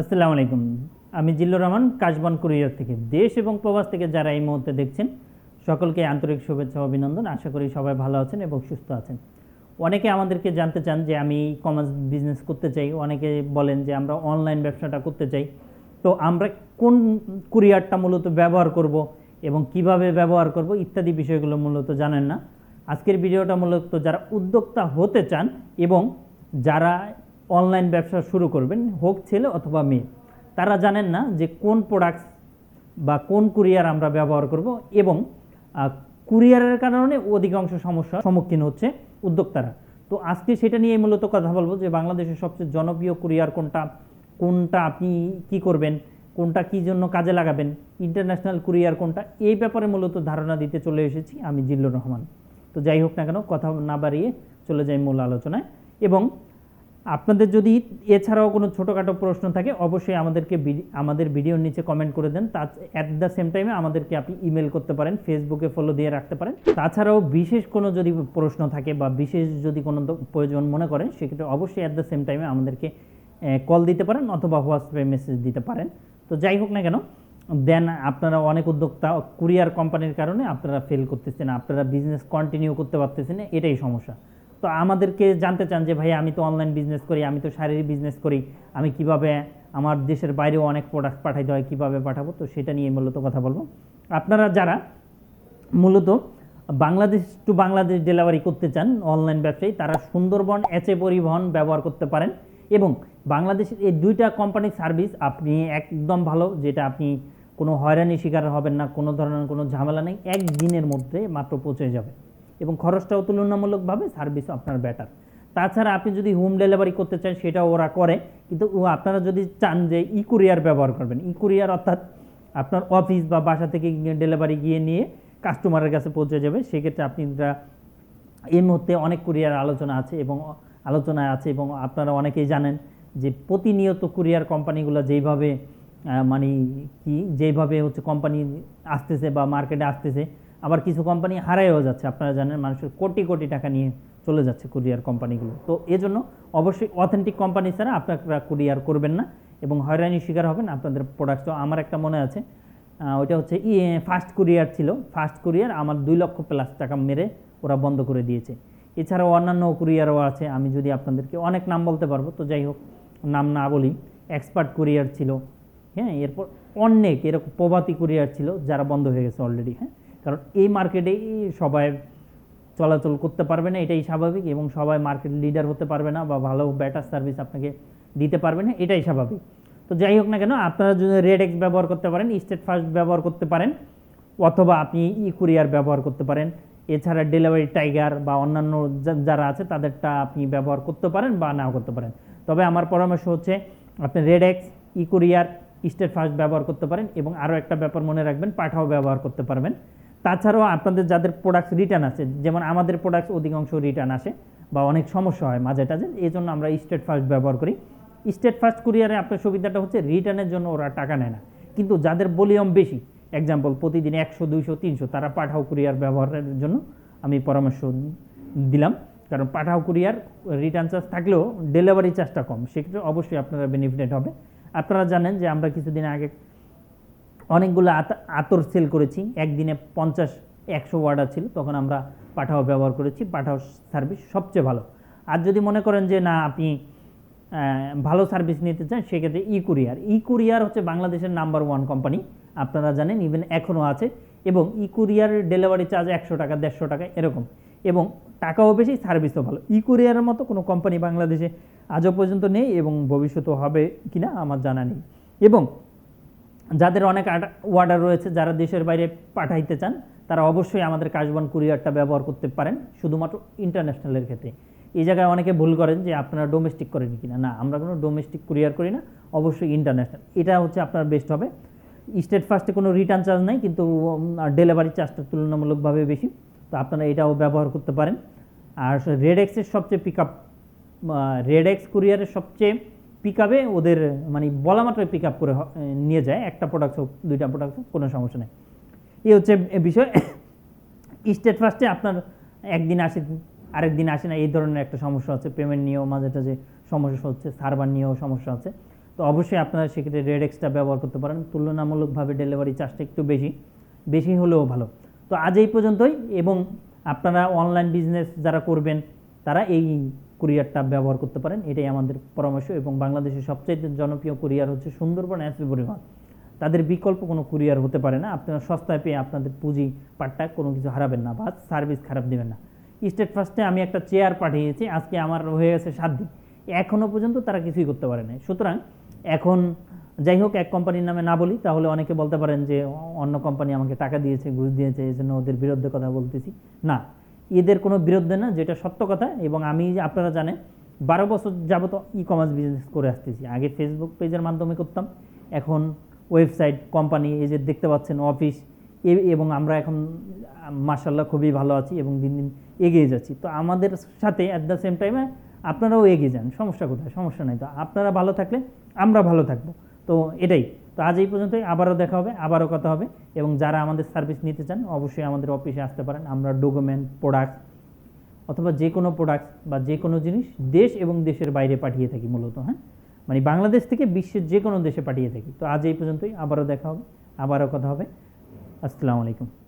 আসসালামু আলাইকুম। আমি জিল্লুর রহমান, কাশবন কুরিয়ার থেকে। দেশ এবং প্রবাস থেকে যারা এই মুহূর্তে দেখছেন, সকলকে আন্তরিক শুভেচ্ছা অভিনন্দন। আশা করি সবাই ভালো আছেন এবং সুস্থ আছেন। অনেকে আমাদেরকে জানতে চান যে আমি কমার্স বিজনেস করতে চাই। অনেকে বলেন যে আমরা অনলাইন ব্যবসাটা করতে চাই। তো আমরা কোন কুরিয়ারটা মূলত ব্যবহার করব এবং কীভাবে ব্যবহার করব ইত্যাদি বিষয়গুলো মূলত জানেন না। আজকের ভিডিওটা মূলত যারা উদ্যোক্তা হতে চান এবং যারা অনলাইন ব্যবসা শুরু করবেন, হোক ছেলে অথবা মেয়ে। তারা জানেন না যে কোন প্রোডাক্টস বা কোন কুরিয়ার আমরা ব্যবহার করব এবং কুরিয়ারের কারণে অধিকাংশ সমস্যার সম্মুখীন হচ্ছে উদ্যোক্তারা। তো আজকে সেটা নিয়ে মূলত কথা বলব যে বাংলাদেশের সবচেয়ে জনপ্রিয় কুরিয়ার কোনটা কোনটা আপনি কি করবেন, কোনটা কি জন্য কাজে লাগাবেন ইন্টারন্যাশনাল কুরিয়ার কোনটা, এই ব্যাপারে মূলত ধারণা দিতে চলে এসেছি আমি জিল্লুর রহমান। তো যাই হোক না কেন, কথা না বাড়িয়ে চলে যাই মূল আলোচনায়। এবং আপনাদের যদি এছাড়াও কোনো ছোটোখাটো প্রশ্ন থাকে, অবশ্যই আমাদেরকে আমাদের ভিডিওর নিচে কমেন্ট করে দেন। তা অ্যাট দ্য সেম টাইমে আমাদেরকে আপনি ইমেল করতে পারেন ফেসবুকে ফলো দিয়ে রাখতে পারেন। তাছাড়াও বিশেষ কোনো যদি প্রশ্ন থাকে বা বিশেষ যদি কোনো প্রয়োজন মনে করেন, সেক্ষেত্রে অবশ্যই অ্যাট দ্য সেম টাইমে আমাদেরকে কল দিতে পারেন অথবা হোয়াটসঅ্যাপে মেসেজ দিতে পারেন। তো যাই হোক না কেন দেন আপনারা অনেক উদ্যোক্তা কুরিয়ার কোম্পানির কারণে আপনারা ফেল করতেছেন, আপনারা বিজনেস কন্টিনিউ করতে পারতেছেন, এটাই সমস্যা। তো আমাদেরকে জানতে চান যে ভাই আমি তো অনলাইন বিজনেস করি, আমি তো শারীরিক বিজনেস করি, আমি কীভাবে আমার দেশের বাইরেও অনেক প্রোডাক্ট পাঠাইতে হয়, কীভাবে পাঠাবো? তো সেটা নিয়ে মূলত কথা বলব। আপনারা যারা মূলত বাংলাদেশ টু বাংলাদেশ ডেলিভারি করতে চান অনলাইন ব্যবসায়ী, তারা সুন্দরবন এচে পরিবহন ব্যবহার করতে পারেন এবং বাংলাদেশের এই দুইটা কোম্পানির সার্ভিস আপনি একদম ভালো, যেটা আপনি কোনো হয়রানি শিকার হবেন না, কোনো ধরনের কোনো ঝামেলা নেই, একদিনের মধ্যে মাত্র পৌঁছে যাবে। এবং খরচটাও তুলনামূলকভাবে সার্ভিস আপনার বেটার তাছাড়া আপনি যদি হোম ডেলিভারি করতে চান, সেটাও ওরা করে, কিন্তু আপনারা যদি চান যে ই কুরিয়ার ব্যবহার করবেন, ই কুরিয়ার অর্থাৎ আপনার অফিস বা বাসা থেকে ডেলিভারি গিয়ে নিয়ে কাস্টমারের কাছে পৌঁছে যাবে, সেক্ষেত্রে আপনি এই মুহূর্তে অনেক কুরিয়ার আলোচনা আছে এবং আলোচনায় আছে এবং আপনারা অনেকেই জানেন যে প্রতিনিয়ত কুরিয়ার কোম্পানিগুলো যেইভাবে মানে কি, যেইভাবে হচ্ছে কোম্পানি আসতেছে বা মার্কেটে আসতেছে আবার কিছু কোম্পানি হারাইও যাচ্ছে। আপনারা জানেন মানুষের কোটি কোটি টাকা নিয়ে চলে যাচ্ছে কুরিয়ার কোম্পানিগুলো তো এজন্য অবশ্যই অথেন্টিক কোম্পানি ছাড়া আপনারা কুরিয়ার করবেন না এবং হয়রানির শিকার হবেন। আপনাদের প্রোডাক্ট তো আমার একটা মনে আছে। ওইটা হচ্ছে ই ফার্স্ট কুরিয়ার ছিল। ফার্স্ট কুরিয়ার আমার দুই লক্ষ প্লাস টাকা মেরে ওরা বন্ধ করে দিয়েছে। এছাড়াও অন্যান্য কুরিয়ারও আছে। আমি যদি আপনাদেরকে অনেক নাম বলতে পারব, তো যাই হোক, নাম না বলি। এক্সপার্ট কুরিয়ার ছিল। হ্যাঁ এরপর অনেক এরকম প্রভাতী কুরিয়ার ছিল যারা বন্ধ হয়ে গেছে অলরেডি হ্যাঁ। কারণ এই মার্কেটেই সবাই চলাচল করতে পারবে না, এটাই স্বাভাবিক এবং সবাই মার্কেট লিডার হতে পারবে না বা ভালো ব্যাটার সার্ভিস আপনাকে দিতে পারবে না, এটাই স্বাভাবিক। তো যাই হোক না কেন, আপনারা যদি রেড এক্স ব্যবহার করতে পারেন স্টেট ফার্স্ট ব্যবহার করতে পারেন, অথবা আপনি ই কুরিয়ার ব্যবহার করতে পারেন, এছাড়া ডেলিভারি টাইগার বা অন্যান্য যারা আছে তাদেরটা আপনি ব্যবহার করতে পারেন বা নাও করতে পারেন। তবে আমার পরামর্শ হচ্ছে, আপনি red X E courier steadfast ব্যবহার করতে পারেন এবং আরও একটা ব্যাপার মনে রাখবেন, পাঠাও ব্যবহার করতে পারবেন। তাছাড়াও আপনাদের যাদের প্রোডাক্ট রিটার্ন আছে যেমন আমাদের প্রোডাক্ট অধিকাংশ রিটার্ন আসে বা অনেক সমস্যা হয় মাঝে টাঝে এই জন্য আমরা স্টেট ফার্স্ট ব্যবহার করি। স্টেট ফার্স্ট কুরিয়ারে আপনার সুবিধাটা হচ্ছে রিটার্নের জন্য ওরা টাকা নেয় না। কিন্তু যাদের ভলিউম বেশি এক্সাম্পল প্রতিদিন একশো, দুইশো, তিনশো, তারা পাঠাও কুরিয়ার ব্যবহারের জন্য আমি পরামর্শ দিলাম। কারণ পাঠাও কুরিয়ার রিটার্ন চার্জ থাকলেও ডেলিভারি চার্জটা কম, সেক্ষেত্রে অবশ্যই আপনারা বেনিফিটেড হবে। আপনারা জানেন যে আমরা কিছুদিন আগে অনেকগুলো আত- আতর সেল করেছি। একদিনে পঞ্চাশ, একশো অর্ডার ছিল, তখন আমরা পাঠাও ব্যবহার করেছি, পাঠাও সার্ভিস সবচেয়ে ভালো। আর যদি মনে করেন যে, না, আপনি ভালো সার্ভিস নিতে চান, সেক্ষেত্রে ই কুরিয়ার ই কুরিয়ার হচ্ছে বাংলাদেশের নাম্বার ওয়ান কোম্পানি আপনারা জানেন ইভেন এখনও আছে। এবং ই কুরিয়ারের ডেলিভারি চার্জ একশো টাকা, দেড়শো টাকা, এরকম। এবং টাকাও বেশি সার্ভিসও ভালো। ই কুরিয়ারের মতো কোনো কোম্পানি বাংলাদেশে আজও পর্যন্ত নেই এবং ভবিষ্যতেও হবে কিনা আমার জানা নেই। এবং যাদের অনেক অর্ডার রয়েছে, যারা দেশের বাইরে পাঠাইতে চান, তারা অবশ্যই আমাদের কাশবন কুরিয়ারটা ব্যবহার করতে পারেন, শুধুমাত্র ইন্টারন্যাশনালের ক্ষেত্রে। এই জায়গায় অনেকে ভুল করেন যে আপনারা ডোমেস্টিক করেন কিনা। না, আমরা কোনো ডোমেস্টিক কুরিয়ার করি না, অবশ্যই ইন্টারন্যাশনাল এটা হচ্ছে আপনার বেস্ট হবে। স্টেট ফার্স্টে কোনো রিটার্ন চার্জ নাই, কিন্তু ডেলিভারি চার্জটা তুলনামূলকভাবে বেশি। তো আপনারা এটাও ব্যবহার করতে পারেন। আর রেড এক্সের সবচেয়ে পিক আপ রেড এক্স কুরিয়ারের সবচেয়ে পিক আপে ওদের মানে বলা মাত্রই পিক আপ করে নিয়ে যায়। একটা প্রোডাক্ট হোক, দুইটা প্রোডাক্ট হোক, কোনো সমস্যা নেই। এই হচ্ছে বিষয়, স্টেট ফার্স্টে আপনার একদিন আসে, আরেক দিন আসে না, এই ধরনের একটা সমস্যা আছে পেমেন্ট নিয়েও মাঝে টাঝে সমস্যা হচ্ছে সার্ভার নিয়েও সমস্যা আছে। তো অবশ্যই আপনারা সেক্ষেত্রে রেড এক্সট্রা ব্যবহার করতে পারেন। তুলনামূলকভাবে ডেলিভারি চার্জটা একটু বেশি বেশি হলেও ভালো। তো আজ এই পর্যন্তই, এবং আপনারা অনলাইন বিজনেস যারা করবেন, তারা এই কুরিয়ারটা ব্যবহার করতে পারেন। এটাই আমাদের পরামর্শ এবং বাংলাদেশের সবচেয়ে জনপ্রিয় কুরিয়ার হচ্ছে সুন্দরবন এসপি পরিবহন। তাদের বিকল্প কোনো কুরিয়ার হতে পারে না। আপনারা সস্তায় পেয়ে আপনাদের পুঁজি, পাট্টা কোনো কিছু হারাবেন না বা সার্ভিস খারাপ দেবেন না। স্টেট ফার্স্টে আমি একটা চেয়ার পাঠিয়েছি, আজকে আমার হয়ে গেছে সাত দিন। এখনও পর্যন্ত তারা কিছুই করতে পারে না সুতরাং এখন যাই হোক, এক কোম্পানির নামে না বলি, তাহলে অনেকে বলতে পারেন যে অন্য কোম্পানি আমাকে টাকা দিয়েছে, ঘুষ দিয়েছে এই জন্য ওদের বিরুদ্ধে কথা বলতেছি। না এদের কোনো বিরুদ্ধে না, যেটা সত্য কথা। এবং আমি আপনারা জানেন, বারো বছর যাবত ই কমার্স বিজনেস করে আসতেছি। আগে ফেসবুক পেজের মাধ্যমে করতাম, এখন ওয়েবসাইট কোম্পানি এই যে দেখতে পাচ্ছেন অফিস এবং আমরা এখন মার্শাল্লাহ খুবই ভালো আছি এবং দিন দিন এগিয়ে যাচ্ছি। তো আমাদের সাথে অ্যাট দ্য সেম টাইমে আপনারাও এগিয়ে যান, সমস্যা কোথায়? সমস্যা নাই তো। আপনারা ভালো থাকলে, আমরা ভালো থাকব। তো এটাই। তো আজ এই পর্যন্তই। আবারও দেখা হবে, আবারও কথা হবে এবং যারা আমাদের সার্ভিস নিতে চান, অবশ্যই আমাদের অফিসে আসতে পারেন। আমরা ডকুমেন্ট প্রোডাক্ট অথবা যে কোনো প্রোডাক্ট বা যে কোনো জিনিস দেশ এবং দেশের বাইরে পাঠিয়ে থাকি মূলত হ্যাঁ? মানে বাংলাদেশ থেকে বিশ্বের যে কোনো দেশে পাঠিয়ে থাকি। তো আজ এই পর্যন্তই, আবারও দেখা হবে, আবারও কথা হবে। আসসালামু আলাইকুম।